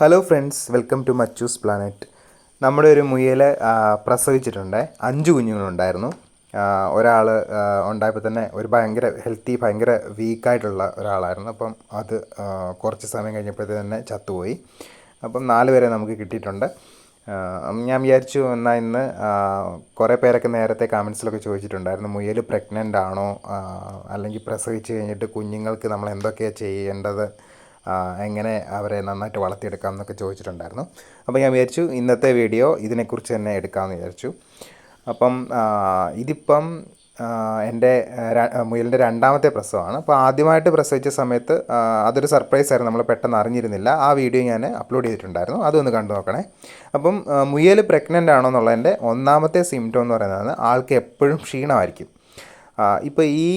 Hello friends welcome to Machoos planet നമ്മുടെ ഒരു മുയൽ പ്രസവിച്ചിട്ടുണ്ട്. അഞ്ച് കുഞ്ഞുങ്ങളുണ്ടായിരുന്നു. ഒരാൾ ഉണ്ടായപ്പോൾ തന്നെ ഒരു ഭയങ്കര ഹെൽത്തി ഭയങ്കര വീക്കായിട്ടുള്ള ഒരാളായിരുന്നു. അപ്പം അത് കുറച്ച് സമയം കഴിഞ്ഞപ്പോഴത്തേ തന്നെ ചത്തുപോയി. അപ്പം നാല് പേരെ നമുക്ക് കിട്ടിയിട്ടുണ്ട്. ഞാൻ വിചാരിച്ചു എന്നാൽ ഇന്ന് കുറേ പേരൊക്കെ നേരത്തെ കമൻസിലൊക്കെ ചോദിച്ചിട്ടുണ്ടായിരുന്നു. മുയൽ പ്രഗ്നന്റ് ആണോ? അല്ലെങ്കിൽ പ്രസവിച്ച് കഴിഞ്ഞിട്ട് കുഞ്ഞുങ്ങൾക്ക് നമ്മൾ എന്തൊക്കെയാണ് ചെയ്യേണ്ടത്? എങ്ങനെ അവരെ നന്നായിട്ട് വളർത്തിയെടുക്കാം എന്നൊക്കെ ചോദിച്ചിട്ടുണ്ടായിരുന്നു. അപ്പോൾ ഞാൻ വിചാരിച്ചു ഇന്നത്തെ വീഡിയോ ഇതിനെക്കുറിച്ച് തന്നെ എടുക്കാമെന്ന് വിചാരിച്ചു. അപ്പം ഇതിപ്പം എന്റെ മുയലിന്റെ രണ്ടാമത്തെ പ്രസവമാണ്. അപ്പോൾ ആദ്യമായിട്ട് പ്രസവിച്ച സമയത്ത് അതൊരു സർപ്രൈസ് ആയിരുന്നു. നമ്മൾ പെട്ടെന്ന് അറിഞ്ഞിരുന്നില്ല. ആ വീഡിയോ ഞാൻ അപ്ലോഡ് ചെയ്തിട്ടുണ്ടായിരുന്നു. അതൊന്ന് കണ്ടു നോക്കണേ. അപ്പം മുയൽ പ്രഗ്നന്റ് ആണോ എന്നുള്ളതിന്റെ ഒന്നാമത്തെ സിംറ്റം എന്ന് പറയുന്നത് ആൾക്ക് എപ്പോഴും ക്ഷീണമായിരിക്കും. ഇപ്പോൾ ഈ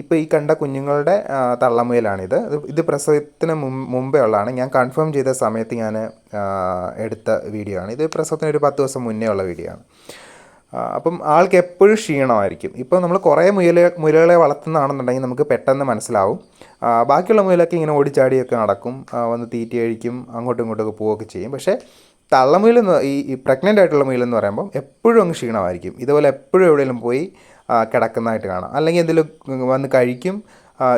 ഇപ്പോൾ ഈ കണ്ട കുഞ്ഞുങ്ങളുടെ തള്ളമുയലാണിത്. ഇത് പ്രസവത്തിന് മുമ്പേ ഉള്ളതാണ്. ഞാൻ കൺഫേം ചെയ്ത സമയത്ത് ഞാൻ എടുത്ത വീഡിയോ ആണ്. ഇത് പ്രസവത്തിന് ഒരു പത്ത് ദിവസം മുന്നേ ഉള്ള വീഡിയോ ആണ്. അപ്പം ആൾക്ക് എപ്പോഴും ക്ഷീണമായിരിക്കും. ഇപ്പോൾ നമ്മൾ കുറേ മുയൽ മുയലുകളെ വളർത്തുന്നതാണെന്നുണ്ടെങ്കിൽ നമുക്ക് പെട്ടെന്ന് മനസ്സിലാവും. ബാക്കിയുള്ള മുയലൊക്കെ ഇങ്ങനെ ഓടിച്ചാടിയൊക്കെ നടക്കും. വന്ന് തീറ്റി കഴിക്കും അങ്ങോട്ടും ഇങ്ങോട്ടൊക്കെ പോവുകയൊക്കെ ചെയ്യും. പക്ഷേ തള്ളമുയൽ ഈ പ്രഗ്നന്റ് ആയിട്ടുള്ള മുയലെന്ന് പറയുമ്പോൾ എപ്പോഴും അങ്ങ് ക്ഷീണമായിരിക്കും. ഇതുപോലെ എപ്പോഴും എവിടെയെങ്കിലും പോയി കിടക്കുന്നതായിട്ട് കാണാം. അല്ലെങ്കിൽ എന്തെങ്കിലും വന്ന് കഴിക്കും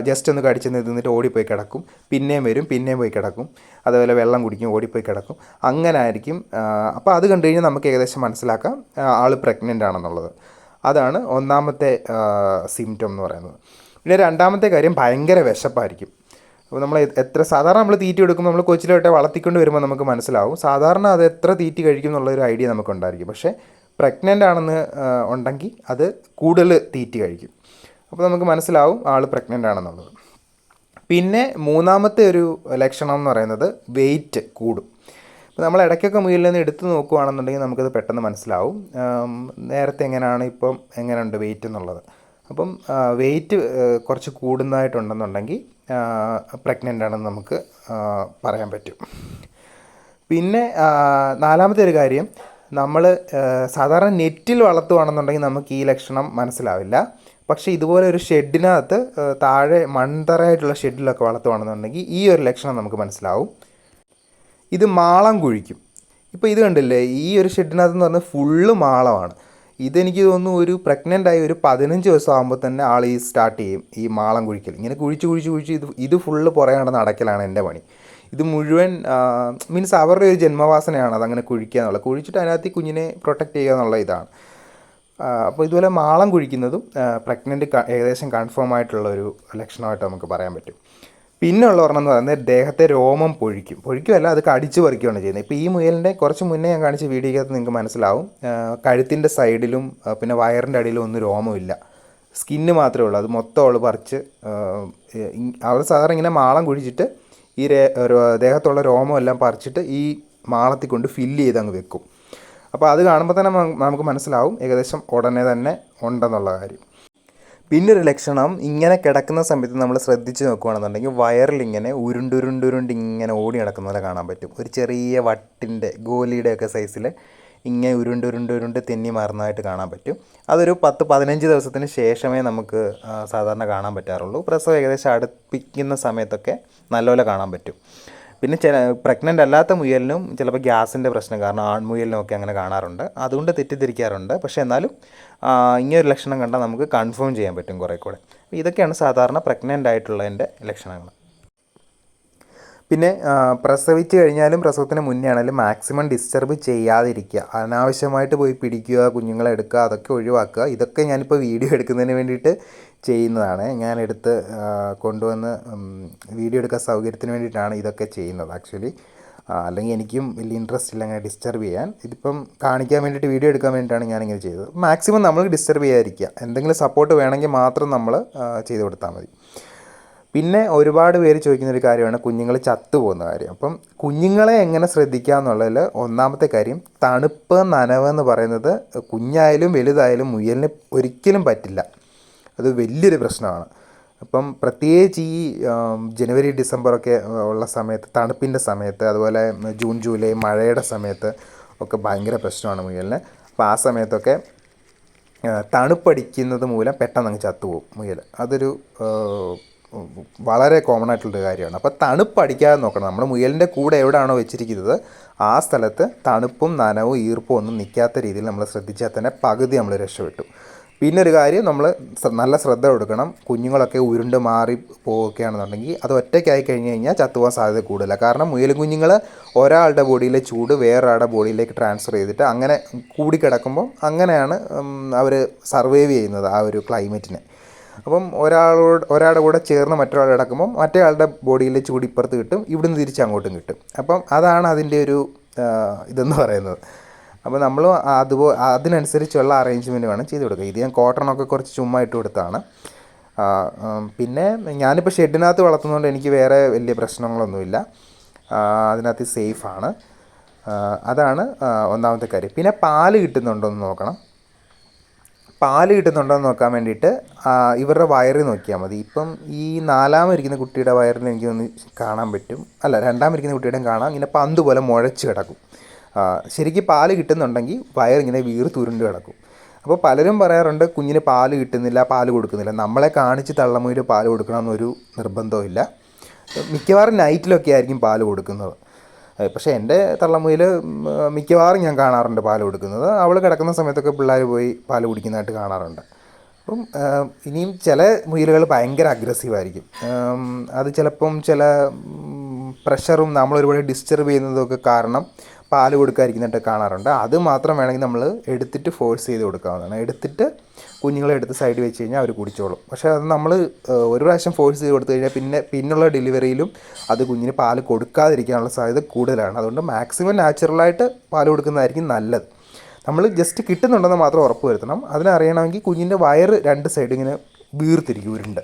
ജസ്റ്റ് ഒന്ന് കടിച്ചു നിന്നിട്ട് ഓടിപ്പോയി കിടക്കും. പിന്നെയും വരും പിന്നെയും പോയി കിടക്കും. അതുപോലെ വെള്ളം കുടിക്കും ഓടിപ്പോയി കിടക്കും. അങ്ങനെ ആയിരിക്കും. അപ്പോൾ അത് കണ്ടു കഴിഞ്ഞാൽ നമുക്ക് ഏകദേശം മനസ്സിലാക്കാം ആൾ പ്രഗ്നന്റ് ആണെന്നുള്ളത്. അതാണ് ഒന്നാമത്തെ സിംറ്റം എന്ന് പറയുന്നത്. പിന്നെ രണ്ടാമത്തെ കാര്യം ഭയങ്കര വിശപ്പായിരിക്കും. അപ്പോൾ നമ്മൾ എത്ര സാധാരണ നമ്മൾ തീറ്റി കൊടുക്കുമ്പോൾ നമ്മൾ കൊച്ചിലോട്ടെ വളർത്തിക്കൊണ്ട് വരുമ്പോൾ നമുക്ക് മനസ്സിലാവും. സാധാരണ അത് എത്ര തീറ്റി കഴിക്കും എന്നുള്ളൊരു ഐഡിയ നമുക്കുണ്ടായിരിക്കും. പക്ഷേ പ്രഗ്നന്റ് ആണെന്ന് ഉണ്ടെങ്കിൽ അത് കൂടുതൽ തീറ്റി കഴിക്കും. അപ്പോൾ നമുക്ക് മനസ്സിലാവും ആൾ പ്രഗ്നന്റ് ആണെന്നുള്ളത്. പിന്നെ മൂന്നാമത്തെ ഒരു ലക്ഷണം എന്ന് പറയുന്നത് വെയിറ്റ് കൂടും. ഇപ്പോൾ നമ്മൾ ഇടയ്ക്കൊക്കെ മുയലിൽ നിന്ന് എടുത്ത് നോക്കുകയാണെന്നുണ്ടെങ്കിൽ നമുക്കത് പെട്ടെന്ന് മനസ്സിലാവും. നേരത്തെ എങ്ങനെയാണ് ഇപ്പം എങ്ങനെയുണ്ട് വെയിറ്റ് എന്നുള്ളത്. അപ്പം വെയിറ്റ് കുറച്ച് കൂടുന്നതായിട്ടുണ്ടെന്നുണ്ടെങ്കിൽ പ്രഗ്നന്റ് ആണെന്ന് നമുക്ക് പറയാൻ പറ്റും. പിന്നെ നാലാമത്തെ ഒരു കാര്യം നമ്മൾ സാധാരണ നെറ്റിൽ വളർത്തുകയാണെന്നുണ്ടെങ്കിൽ നമുക്ക് ഈ ലക്ഷണം മനസ്സിലാവില്ല. പക്ഷേ ഇതുപോലെ ഒരു ഷെഡിനകത്ത് താഴെ മൺതറയായിട്ടുള്ള ഷെഡിലൊക്കെ വളർത്തുകയാണെന്നുണ്ടെങ്കിൽ ഈ ഒരു ലക്ഷണം നമുക്ക് മനസ്സിലാവും. ഇത് മാളം കുഴിക്കും. ഇപ്പോൾ ഇത് കണ്ടില്ലേ? ഈ ഒരു ഷെഡിനകത്ത് എന്ന് പറഞ്ഞാൽ ഫുള്ള് മാളമാണ്. ഇതെനിക്ക് തോന്നുന്നു ഒരു പ്രഗ്നന്റ് ആയി ഒരു പതിനഞ്ച് ദിവസം ആകുമ്പോൾ തന്നെ ആൾ ഈ സ്റ്റാർട്ട് ചെയ്യും ഈ മാളം കുഴിക്കൽ. ഇങ്ങനെ കുഴിച്ച് കുഴിച്ച് കുഴിച്ച് ഇത് ഇത് ഫുള്ള് പുറകെ നടന്ന് അടയ്ക്കലാണ് എന്റെ പണി. ഇത് മുഴുവൻ മീൻസ് അവരുടെ ഒരു ജന്മവാസനയാണ് അതങ്ങനെ കുഴിക്കുക എന്നുള്ളത്. കുഴിച്ചിട്ട് അതിനകത്ത് കുഞ്ഞിനെ പ്രൊട്ടക്റ്റ് ചെയ്യുക എന്നുള്ള ഇതാണ്. അപ്പോൾ ഇതുപോലെ മാളം കുഴിക്കുന്നതും പ്രഗ്നന്റ് ഏകദേശം കൺഫേം ആയിട്ടുള്ള ഒരു ലക്ഷണമായിട്ട് നമുക്ക് പറയാൻ പറ്റും. പിന്നെ ഉള്ള ഒരെണ്ണം എന്ന് പറയുന്നത് ദേഹത്തെ രോമം പൊഴിക്കും. പൊഴിക്കുമല്ല അത് കടിച്ചു പറിക്കുകയാണ് ചെയ്യുന്നത്. ഇപ്പോൾ ഈ മുയലിന്റെ കുറച്ച് മുന്നേ ഞാൻ കാണിച്ച വീഡിയോക്കകത്ത് നിങ്ങൾക്ക് മനസ്സിലാവും. കഴുത്തിന്റെ സൈഡിലും പിന്നെ വയറിന്റെ അടിയിലും ഒന്നും രോമമില്ല സ്കിന്ന് മാത്രമേ ഉള്ളൂ. അത് മൊത്തം അവൾ പറിച്ച് അവർ സാധാരണ ഇങ്ങനെ മാളം കുഴിച്ചിട്ട് ഈ രേ ദേഹത്തുള്ള രോമം എല്ലാം പറിച്ചിട്ട് ഈ മാളത്തിൽ കൊണ്ട് ഫില്ല് ചെയ്ത് അങ്ങ് വെക്കും. അപ്പോൾ അത് കാണുമ്പോൾ തന്നെ നമുക്ക് മനസ്സിലാവും ഏകദേശം ഉടനെ തന്നെ ഉണ്ടെന്നുള്ള കാര്യം. പിന്നെ ഒരു ലക്ഷണം ഇങ്ങനെ കിടക്കുന്ന സമയത്ത് നമ്മൾ ശ്രദ്ധിച്ച് നോക്കുകയാണെന്നുണ്ടെങ്കിൽ വയറിൽ ഇങ്ങനെ ഉരുണ്ടുരുണ്ടുരുണ്ട് ഇങ്ങനെ ഓടി നടക്കുന്ന പോലെ കാണാൻ പറ്റും. ഒരു ചെറിയ വട്ടിന്റെ ഗോലിയുടെയൊക്കെ സൈസിൽ ഇങ്ങനെ ഉരുണ്ട് ഉരുണ്ട് ഉരുണ്ട് തെന്നി മാറുന്നതായിട്ട് കാണാൻ പറ്റും. അതൊരു പത്ത് പതിനഞ്ച് ദിവസത്തിന് ശേഷമേ നമുക്ക് സാധാരണ കാണാൻ പറ്റാറുള്ളൂ. പ്രസവം ഏകദേശം അടുപ്പിക്കുന്ന സമയത്തൊക്കെ നല്ലപോലെ കാണാൻ പറ്റും. പിന്നെ ചില പ്രഗ്നന്റ് അല്ലാത്ത മുയലിനും ചിലപ്പോൾ ഗ്യാസിന്റെ പ്രശ്നം കാരണം ആൺമുയലിനും ഒക്കെ അങ്ങനെ കാണാറുണ്ട്. അതുകൊണ്ട് തെറ്റിദ്ധരിക്കാറുണ്ട്. പക്ഷേ എന്നാലും ഒരു ലക്ഷണം കണ്ടാൽ നമുക്ക് കൺഫേം ചെയ്യാൻ പറ്റും കുറേ കൂടെ ഇതൊക്കെയാണ് സാധാരണ പ്രഗ്നന്റ് ആയിട്ടുള്ളതിന്റെ ലക്ഷണങ്ങൾ. പിന്നെ പ്രസവിച്ച് കഴിഞ്ഞാലും പ്രസവത്തിന് മുന്നേ ആണെങ്കിലും മാക്സിമം ഡിസ്റ്റർബ് ചെയ്യാതിരിക്കുക. അനാവശ്യമായിട്ട് പോയി പിടിക്കുക കുഞ്ഞുങ്ങളെ എടുക്കുക അതൊക്കെ ഒഴിവാക്കുക. ഇതൊക്കെ ഞാനിപ്പോൾ വീഡിയോ എടുക്കുന്നതിന് വേണ്ടിയിട്ട് ചെയ്യുന്നതാണ്. ആ, കൊണ്ടുവന്ന് വീഡിയോ എടുക്കാൻ സൗകര്യത്തിന് വേണ്ടിയിട്ടാണ് ഇതൊക്കെ ചെയ്യുന്നത് ആക്ച്വലി അല്ലെങ്കിൽ എനിക്കും വലിയ ഇൻട്രസ്റ്റ് ഇല്ല അങ്ങനെ ഡിസ്റ്റർബ് ചെയ്യാൻ. ഇതിപ്പം കാണിക്കാൻ വേണ്ടിയിട്ട് വീഡിയോ എടുക്കാൻ വേണ്ടിയിട്ടാണ് ഞാനിങ്ങനെ ചെയ്തത്. മാക്സിമം നമ്മൾ ഡിസ്റ്റർബ് ചെയ്യാതിരിക്കുക. എന്തെങ്കിലും സപ്പോർട്ട് വേണമെങ്കിൽ മാത്രം നമ്മൾ ചെയ്ത് കൊടുത്താൽ മതി. പിന്നെ ഒരുപാട് പേര് ചോദിക്കുന്ന ഒരു കാര്യമാണ് കുഞ്ഞുങ്ങൾ ചത്തുപോകുന്ന കാര്യം. അപ്പം കുഞ്ഞുങ്ങളെ എങ്ങനെ ശ്രദ്ധിക്കുക എന്നുള്ളതിൽ ഒന്നാമത്തെ കാര്യം തണുപ്പ് നനവ് എന്ന് പറയുന്നത് കുഞ്ഞായാലും വലുതായാലും മുയലിന് ഒരിക്കലും പറ്റില്ല. അത് വലിയൊരു പ്രശ്നമാണ്. അപ്പം പ്രത്യേകിച്ച് ഈ ജനുവരി ഡിസംബറൊക്കെ ഉള്ള സമയത്ത് തണുപ്പിന്റെ സമയത്ത് അതുപോലെ ജൂൺ ജൂലൈ മഴയുടെ സമയത്ത് ഒക്കെ ഭയങ്കര പ്രശ്നമാണ് മുയലിന്. അപ്പോൾ ആ സമയത്തൊക്കെ തണുപ്പടിക്കുന്നത് മൂലം പെട്ടെന്ന് അങ്ങ് ചത്തുപോകും മുയൽ അതൊരു വളരെ കോമൺ ആയിട്ടുള്ളൊരു കാര്യമാണ്. അപ്പോൾ തണുപ്പ് അടിക്കാതെ നോക്കണം. നമ്മൾ മുയലിന്റെ കൂടെ എവിടെയാണോ വെച്ചിരിക്കുന്നത് ആ സ്ഥലത്ത് തണുപ്പും നനവും ഈർപ്പും ഒന്നും നിൽക്കാത്ത രീതിയിൽ നമ്മൾ ശ്രദ്ധിച്ചാൽ തന്നെ പകുതി നമ്മൾ രക്ഷപ്പെട്ടു. പിന്നെ ഒരു കാര്യം നമ്മൾ നല്ല ശ്രദ്ധ കൊടുക്കണം. കുഞ്ഞുങ്ങളൊക്കെ ഉരുണ്ട് മാറി പോവുകയാണെന്നുണ്ടെങ്കിൽ അത് ഒറ്റയ്ക്കായി കഴിഞ്ഞ് കഴിഞ്ഞാൽ ചത്തുപോകാൻ സാധ്യത കൂടുതലാണ് കാരണം മുയൽ കുഞ്ഞുങ്ങൾ ഒരാളുടെ ബോഡിയിലെ ചൂട് വേറൊരാളുടെ ബോഡിയിലേക്ക് ട്രാൻസ്ഫർ ചെയ്തിട്ട് അങ്ങനെ കൂടിക്കിടക്കുമ്പോൾ അങ്ങനെയാണ് അവർ സർവൈവ് ചെയ്യുന്നത് ആ ഒരു ക്ലൈമറ്റിനെ. അപ്പം ഒരാളോട് ഒരാളുടെ കൂടെ ചേർന്ന് മറ്റൊരാൾ കിടക്കുമ്പം മറ്റേ ആളുടെ ബോഡിയിലെ ചൂട് ഇപ്പുറത്ത് കിട്ടും ഇവിടുന്ന് തിരിച്ച് അങ്ങോട്ടും കിട്ടും. അപ്പം അതാണ് അതിന്റെ ഒരു ഇതെന്ന് പറയുന്നത്. അപ്പോൾ നമ്മൾ അതുപോലെ അതിനനുസരിച്ചുള്ള അറേഞ്ച്മെന്റ് വേണം ചെയ്ത് കൊടുക്കുക. ഇത് ഞാൻ കോട്ടണൊക്കെ കുറച്ച് ചുമ്മാ ഇട്ട് കൊടുത്താണ്. പിന്നെ ഞാനിപ്പോൾ ഷെഡിനകത്ത് വളർത്തുന്നതുകൊണ്ട് എനിക്ക് വേറെ വലിയ പ്രശ്നങ്ങളൊന്നുമില്ല. അതിനകത്ത് സേഫാണ് അതാണ് ഒന്നാമത്തെ കാര്യം. പിന്നെ പാൽ കിട്ടുന്നുണ്ടോ എന്ന് നോക്കണം. പാൽ കിട്ടുന്നുണ്ടോ എന്ന് നോക്കാൻ വേണ്ടിയിട്ട് ഇവരുടെ വയറിൽ നോക്കിയാൽ മതി. ഇപ്പം ഈ നാലാമിരിക്കുന്ന കുട്ടിയുടെ വയറിൽ എനിക്ക് ഒന്ന് കാണാൻ പറ്റും. അല്ല രണ്ടാമിരിക്കുന്ന കുട്ടിയുടെയും കാണാം. ഇങ്ങനെ പന്ത് പോലെ മുഴച്ച് കിടക്കും. ശരിക്ക് പാൽ കിട്ടുന്നുണ്ടെങ്കിൽ വയറിങ്ങനെ വീർ തുരുണ്ട് കിടക്കും. അപ്പോൾ പലരും പറയാറുണ്ട് കുഞ്ഞിന് പാൽ കിട്ടുന്നില്ല പാൽ കൊടുക്കുന്നില്ല. നമ്മളെ കാണിച്ച് തള്ളമുയിൽ പാൽ കൊടുക്കണമെന്നൊരു നിർബന്ധമില്ല മിക്കവാറും നൈറ്റിലൊക്കെ ആയിരിക്കും പാൽ കൊടുക്കുന്നത്. പക്ഷേ എന്റെ തള്ളമുയിൽ മിക്കവാറും ഞാൻ കാണാറുണ്ട് പാൽ കൊടുക്കുന്നത്. അവൾ കിടക്കുന്ന സമയത്തൊക്കെ പിള്ളേർ പോയി പാൽ കുടിക്കുന്നതായിട്ട് കാണാറുണ്ട്. അപ്പം ഇനിയും ചില മുയിലുകൾ ഭയങ്കര അഗ്രസീവായിരിക്കും അത് ചിലപ്പം ചില പ്രഷറും നമ്മൾ ഒരുപാട് ഡിസ്റ്റർബ് ചെയ്യുന്നതൊക്കെ കാരണം പാൽ കൊടുക്കാതിരിക്കുന്നതായിട്ട് കാണാറുണ്ട്. അത് മാത്രം വേണമെങ്കിൽ നമ്മൾ എടുത്തിട്ട് ഫോഴ്സ് ചെയ്ത് കൊടുക്കാവുന്നതാണ്. എടുത്തിട്ട് കുഞ്ഞുങ്ങളെ എടുത്ത് സൈഡ് വെച്ച് കഴിഞ്ഞാൽ അവർ കുടിച്ചോളും. പക്ഷേ അത് നമ്മൾ ഒരു പ്രാവശ്യം ഫോഴ്സ് ചെയ്ത് കൊടുത്തു കഴിഞ്ഞാൽ പിന്നെ പിന്നുള്ള ഡെലിവറിയിലും അത് കുഞ്ഞിന് പാൽ കൊടുക്കാതിരിക്കാനുള്ള സാധ്യത കൂടുതലാണ്. അതുകൊണ്ട് മാക്സിമം നാച്ചുറലായിട്ട് പാൽ കൊടുക്കുന്നതായിരിക്കും നല്ലത്. നമ്മൾ ജസ്റ്റ് കിട്ടുന്നുണ്ടെന്ന് മാത്രം ഉറപ്പ് വരുത്തണം. അതിനറിയണമെങ്കിൽ കുഞ്ഞിന്റെ വയറ് രണ്ട് സൈഡ് ഇങ്ങനെ വീർത്തിരിക്കും ഉരുണ്ട്.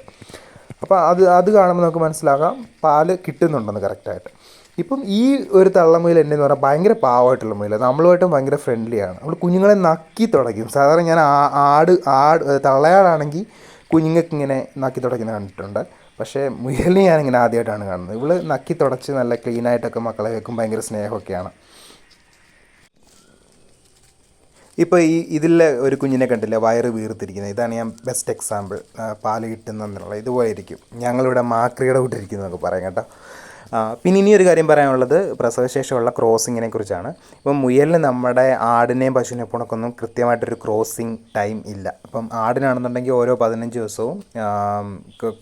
അപ്പോൾ അത് അത് കാണുമ്പോൾ നമുക്ക് മനസ്സിലാകാം പാൽ കിട്ടുന്നുണ്ടെന്ന് കറക്റ്റായിട്ട് ഇപ്പം ഈ ഒരു തള്ളമുയിൽ എന്നെ എന്ന് പറഞ്ഞാൽ ഭയങ്കര പാവമായിട്ടുള്ള മുയില. നമ്മളുമായിട്ടും ഭയങ്കര ഫ്രണ്ട്ലിയാണ് നമ്മൾ കുഞ്ഞുങ്ങളെ നക്കി തുടയ്ക്കും. സാധാരണ ഞാൻ ആ- ആട് ആട് തള്ളയാടാണെങ്കിൽ കുഞ്ഞുങ്ങൾക്ക് ഇങ്ങനെ നക്കി തുടയ്ക്കുന്നത് കണ്ടിട്ടുണ്ട്. പക്ഷേ മുയലിനെ ഞാനിങ്ങനെ ആദ്യമായിട്ടാണ് കാണുന്നത്. ഇവൾ നക്കി തുടച്ച് നല്ല ക്ലീനായിട്ടൊക്കെ മക്കളെ വെക്കും. ഭയങ്കര സ്നേഹമൊക്കെയാണ്. ഇപ്പോൾ ഈ ഇതിലെ ഒരു കുഞ്ഞിനെ കണ്ടില്ല? വയറ് വീർത്തിരിക്കുന്നത്. ഇതാണ് ഞാൻ ബെസ്റ്റ് എക്സാമ്പിൾ പാൽ കിട്ടുന്നെന്നുള്ള ഇതുപോലെ ഇരിക്കും ഞങ്ങളിവിടെ മാക്രിയുടെ കൂട്ടിരിക്കുന്നതൊക്കെ പറയാം കേട്ടോ. പിന്നെ ഇനി ഒരു കാര്യം പറയാനുള്ളത് പ്രസവശേഷമുള്ള ക്രോസിങ്ങിനെ കുറിച്ചാണ്. ഇപ്പം മുയലിന് നമ്മുടെ ആടിനെയും പശുവിനെ പോണക്കൊന്നും കൃത്യമായിട്ടൊരു ക്രോസിങ് ടൈം ഇല്ല. അപ്പം ആടിനാണെന്നുണ്ടെങ്കിൽ ഓരോ പതിനഞ്ച് ദിവസവും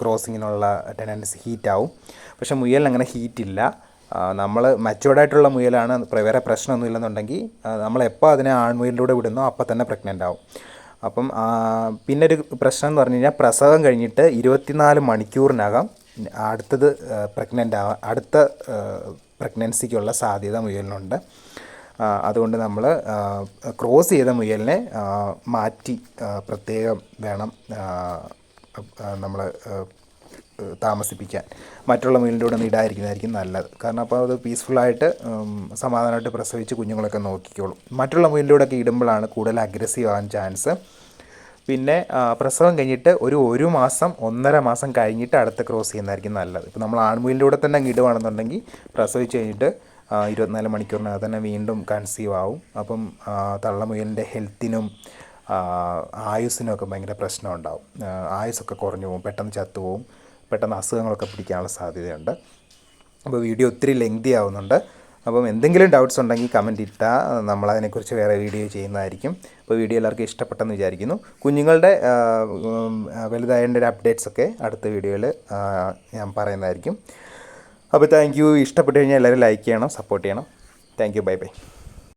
ക്രോസിങ്ങിനുള്ള ടെൻഡൻസി ഹീറ്റാവും പക്ഷേ മുയലിന് അങ്ങനെ ഹീറ്റില്ല നമ്മൾ മച്ചുവേർഡായിട്ടുള്ള മുയലാണ്. വേറെ പ്രശ്നമൊന്നും ഇല്ലെന്നുണ്ടെങ്കിൽ നമ്മൾ എപ്പോൾ അതിനെ ആൺമുയലിലൂടെ വിടുന്നോ അപ്പോൾ തന്നെ പ്രഗ്നന്റ് ആവും. അപ്പം പിന്നെ ഒരു പ്രശ്നം എന്ന് പറഞ്ഞു കഴിഞ്ഞാൽ പ്രസവം കഴിഞ്ഞിട്ട് ഇരുപത്തിനാല് മണിക്കൂറിനകം അടുത്തത് പ്രഗ്നന്റ് ആവാ അടുത്ത പ്രഗ്നൻസിക്കുള്ള സാധ്യത മുയലിനുണ്ട്. അതുകൊണ്ട് നമ്മൾ ക്രോസ് ചെയ്ത മുയലിനെ മാറ്റി പ്രത്യേകം വേണം നമ്മൾ താമസിപ്പിക്കാൻ. മറ്റുള്ള മുയലിന്റെ കൂടെ ഇടായിരിക്കുന്നതായിരിക്കും നല്ലത്. കാരണം അപ്പോൾ അത് പീസ്ഫുള്ളായിട്ട് സമാധാനമായിട്ട് പ്രസവിച്ച് കുഞ്ഞുങ്ങളൊക്കെ നോക്കിക്കോളും. മറ്റുള്ള മുയലിന്റെ കൂടെയൊക്കെ ഇടുമ്പോഴാണ് കൂടുതൽ അഗ്രസീവ് ആവാൻ ചാൻസ് പിന്നെ പ്രസവം കഴിഞ്ഞിട്ട് ഒരു ഒരു മാസം ഒന്നര മാസം കഴിഞ്ഞിട്ട് അടുത്ത ക്രോസ് ചെയ്യുന്നതായിരിക്കും നല്ലത്. ഇപ്പോൾ നമ്മൾ ആൺമുയിലൂടെ തന്നെ അങ്ങ് ഇടുവാണെന്നുണ്ടെങ്കിൽ പ്രസവിച്ച് കഴിഞ്ഞിട്ട് ഇരുപത്തിനാല് മണിക്കൂറിനകത്ത് തന്നെ വീണ്ടും കൺസീവ് ആവും. അപ്പം തള്ളമുയലിന്റെ ഹെൽത്തിനും ആയുസ്സിനും ഒക്കെ ഭയങ്കര പ്രശ്നം ഉണ്ടാവും. ആയുസ്സൊക്കെ കുറഞ്ഞു പോകും പെട്ടെന്ന് ചത്തുപോകും പെട്ടെന്ന് അസുഖങ്ങളൊക്കെ പിടിക്കാനുള്ള സാധ്യതയുണ്ട്. അപ്പോൾ വീഡിയോ ഒത്തിരി ലെങ്തി ആവുന്നുണ്ട്. അപ്പം എന്തെങ്കിലും ഡൗട്ട്സ് ഉണ്ടെങ്കിൽ കമന്റ് ഇട്ടാൽ നമ്മളതിനെക്കുറിച്ച് വേറെ വീഡിയോ ചെയ്യുന്നതായിരിക്കും. അപ്പോൾ വീഡിയോ എല്ലാവർക്കും ഇഷ്ടപ്പെട്ടെന്ന് വിചാരിക്കുന്നു. കുഞ്ഞുങ്ങളുടെ വലുതായതിന്റെ ഒരു അപ്ഡേറ്റ്സ് ഒക്കെ അടുത്ത വീഡിയോയിൽ ഞാൻ പറയുന്നതായിരിക്കും. അപ്പോൾ താങ്ക് യു ഇഷ്ടപ്പെട്ട് കഴിഞ്ഞാൽ എല്ലാവരും ലൈക്ക് ചെയ്യണം സപ്പോർട്ട് ചെയ്യണം. Thank you bye bye